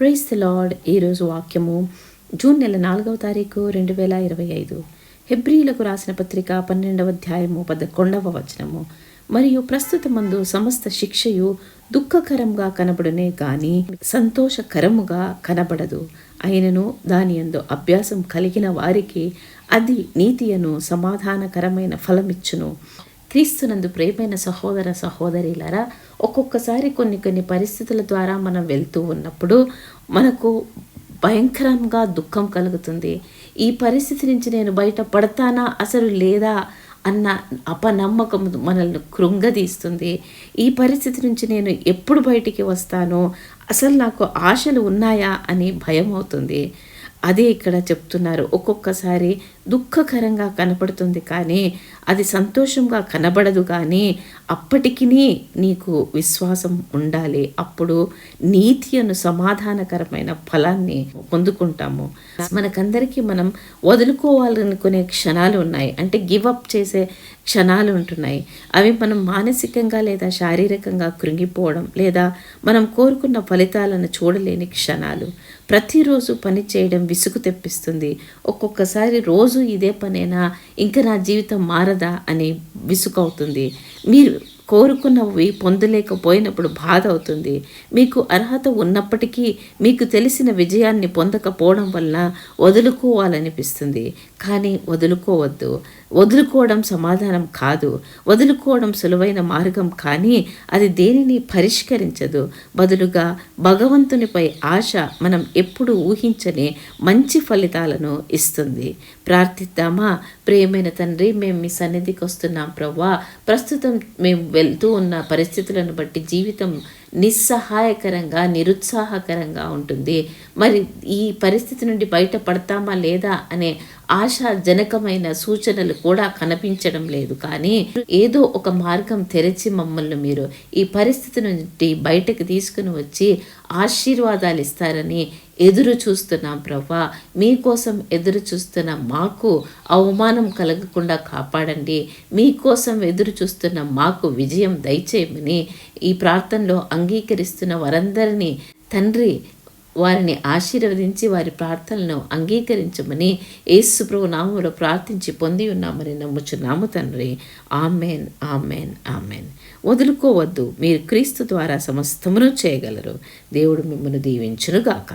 Price lord ఈరోజు వాక్యము June నెల నాలుగవ తారీఖు రెండు వేల ఇరవై ఐదు. హెబ్రిలకు రాసిన పత్రిక పన్నెండవ అధ్యాయము పదకొండవ వచనము. మరియు ప్రస్తుత మందు సమస్త శిక్షయు దుఃఖకరంగా కనబడునే గాని సంతోషకరముగా కనబడదు. అయినను దాని యందు అభ్యాసం కలిగిన వారికి అది నీతియను సమాధానకరమైన ఫలమిచ్చును. క్రీస్తునందు ప్రేమైన సహోదర సహోదరిలారా ఒక్కొక్కసారి కొన్ని కొన్ని పరిస్థితుల ద్వారా మనం వెళ్తూ ఉన్నప్పుడు మనకు భయంకరంగా దుఃఖం కలుగుతుంది. ఈ పరిస్థితి నుంచి నేను బయట పడతానా అసలు లేదా అన్న అపనమ్మకం మనల్ని కృంగదీస్తుంది. ఈ పరిస్థితి నుంచి నేను ఎప్పుడు బయటికి వస్తానో అసలు నాకు ఆశలు ఉన్నాయా అని భయం అవుతుంది అదే ఇక్కడ చెప్తున్నారు. ఒక్కొక్కసారి దుఃఖకరంగా కనపడుతుంది కానీ అది సంతోషంగా కనబడదు కానీ అప్పటికి నీకు విశ్వాసం ఉండాలి. అప్పుడు నీతి అను సమాధానకరమైన ఫలాన్ని పొందుకుంటాము. మనకందరికీ మనం వదులుకోవాలనుకునే క్షణాలు ఉన్నాయి. అంటే గివ్ అప్ చేసే క్షణాలు ఉంటున్నాయి. అవి మనం మానసికంగా లేదా శారీరకంగా కృంగిపోవడం లేదా మనం కోరుకున్న ఫలితాలను చూడలేని క్షణాలు. ప్రతిరోజు పని చేయడం విసుగు తెప్పిస్తుంది. ఒక్కొక్కసారి రోజు ఇదే పనేనా? ఇంకా నా జీవితం మారదా? అని విసుగవుతుంది. మీరు కోరుకున్నవి పొందలేకపోయినప్పుడు బాధ అవుతుంది మీకు అర్హత ఉన్నప్పటికీ మీకు తెలిసిన విజయాన్ని పొందకపోవడం వల్ల వదులుకోవాలనిపిస్తుంది. కానీ వదులుకోవద్దు. వదులుకోవడం సమాధానం కాదు. వదులుకోవడం సులువైన మార్గం కానీ అది దేనిని పరిష్కరించదు. బదులుగా భగవంతునిపై ఆశ మనం ఎప్పుడు ఊహించని మంచి ఫలితాలను ఇస్తుంది. ప్రార్థిద్దామా? ప్రేమైన తండ్రి మేము మీ సన్నిధికి వస్తున్నాం ప్రవ్వా. ప్రస్తుతం మేము వెళ్తూ ఉన్న పరిస్థితులను బట్టి జీవితం నిస్సహాయకరంగా నిరుత్సాహకరంగా ఉంటుంది. మరి ఈ పరిస్థితి నుండి బయటపడతామా లేదా అనే ఆశాజనకమైన సూచనలు కూడా కనిపించడం లేదు. కానీ ఏదో ఒక మార్గం తెరచి మమ్మల్ని మీరు ఈ పరిస్థితి నుండి బయటకు తీసుకుని వచ్చి ఆశీర్వాదాలు ఇస్తారని ఎదురు చూస్తున్నాం ప్రభా. మీకోసం ఎదురు చూస్తున్న మాకు అవమానం కలగకుండా కాపాడండి. మీకోసం ఎదురు చూస్తున్న మాకు విజయం దయచేయమని ఈ ప్రార్థనలో అంగీకరిస్తున్న వారందరినీ తండ్రి వారిని ఆశీర్వదించి వారి ప్రార్థనలను అంగీకరించమని యేసుప్రభు నామంలో ప్రార్థించి పొంది ఉన్నామని నమ్ముచున్నాము తండ్రి. Amen amen amen. వదులుకోవద్దు. మీరు క్రీస్తు ద్వారా సమస్తమును చేయగలరు. దేవుడు మిమ్మల్ని దీవించునుగాక.